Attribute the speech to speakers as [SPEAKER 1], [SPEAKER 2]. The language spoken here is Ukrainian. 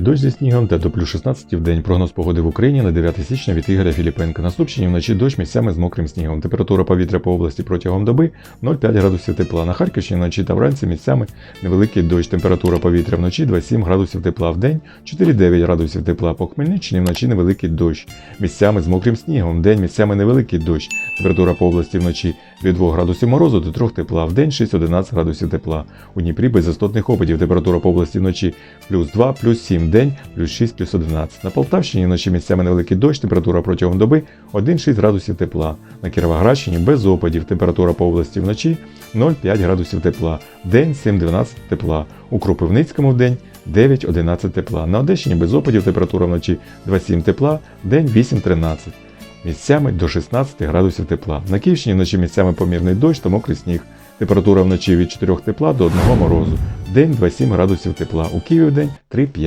[SPEAKER 1] Дощ зі снігом та до плюс 16 в день. Прогноз погоди в Україні на 9 січня від Ігоря Філіпенка. На вночі дощ місцями з мокрим снігом. Температура повітря по області протягом доби 0,5 градусів тепла. На Харківщині вночі та вранці місцями невеликий дощ. Температура повітря вночі 27 градусів тепла. В день 4,9 градусів тепла. По Хмельниччині вночі невеликий дощ. Місцями з мокрим снігом. В день місцями невеликий дощ. Температура по області вночі від 2 градусів морозу до 3 тепла. В день 6-11 градусів тепла. У Дніпрі без істотних опадів. Температура по області вночі плюс 2, плюс 7 день, плюс 6, плюс 11. На Полтавщині вночі місцями невеликий дощ, температура протягом доби 1-6 градусів тепла. На Кіровоградщині без опадів, температура по області вночі 0,5 градусів тепла, день 7-12 тепла. У Кропивницькому в день 9-11 тепла. На Одещині без опадів, температура вночі 2,7 тепла, день 8-13. Місцями до 16 градусів тепла. На Київщині вночі місцями помірний дощ та мокрий сніг. Температура вночі від 4 тепла до 1 морозу. День 2,7 градусів тепла. У Києві в день 3-5.